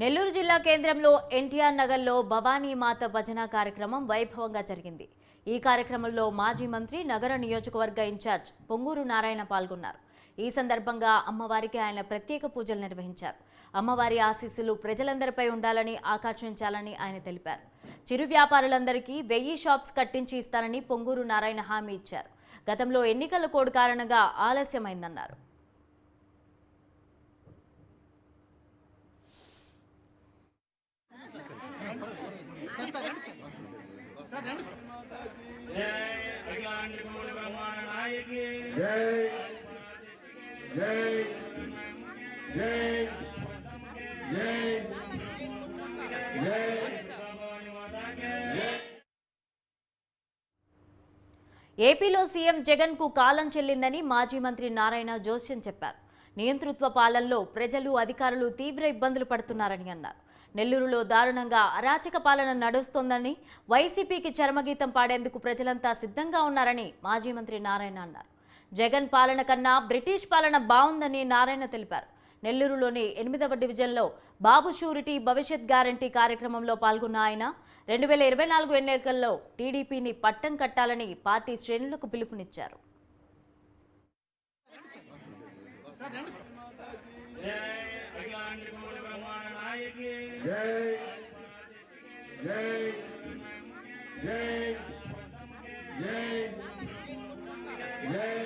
నెల్లూరు జిల్లా కేంద్రంలో ఎన్టీఆర్ నగర్లో భవానీ మాత భజన కార్యక్రమం వైభవంగా జరిగింది. ఈ కార్యక్రమంలో మాజీ మంత్రి నగర నియోజకవర్గ ఇన్ఛార్జ్ పొంగూరు నారాయణ పాల్గొన్నారు. ఈ సందర్భంగా అమ్మవారికి ఆయన ప్రత్యేక పూజలు నిర్వహించారు. అమ్మవారి ఆశీస్సులు ప్రజలందరిపై ఉండాలని ఆకర్షించాలని ఆయన తెలిపారు. చిరు వ్యాపారులందరికీ వెయ్యి షాప్స్ కట్టించి ఇస్తానని పొంగూరు నారాయణ హామీ ఇచ్చారు. గతంలో ఎన్నికల కోడ్ కారణంగా ఆలస్యమైందన్నారు. జై జై జై జై జై. ఏపీలో సీఎం జగన్కు కాలం చెల్లిందని మాజీ మంత్రి నారాయణ జోస్యం చెప్పారు. నియంతృత్వ పాలనలో ప్రజలు అధికారులు తీవ్ర ఇబ్బందులు పడుతున్నారని అన్నారు. నెల్లూరులో దారుణంగా అరాచక పాలన నడుస్తోందని వైసీపీకి చర్మగీతం పాడేందుకు ప్రజలంతా సిద్ధంగా ఉన్నారని మాజీ మంత్రి నారాయణ అన్నారు. జగన్ పాలన కన్నా బ్రిటిష్ పాలన బాగుందని నారాయణ తెలిపారు. నెల్లూరులోని ఎనిమిదవ డివిజన్లో బాబు షూరిటీ భవిష్యత్ గ్యారంటీ కార్యక్రమంలో పాల్గొన్న ఆయన రెండు వేల ఇరవై నాలుగు ఎన్నికల్లో టీడీపీని పట్టం కట్టాలని పార్టీ శ్రేణులకు పిలుపునిచ్చారు. జై జై జై జై జై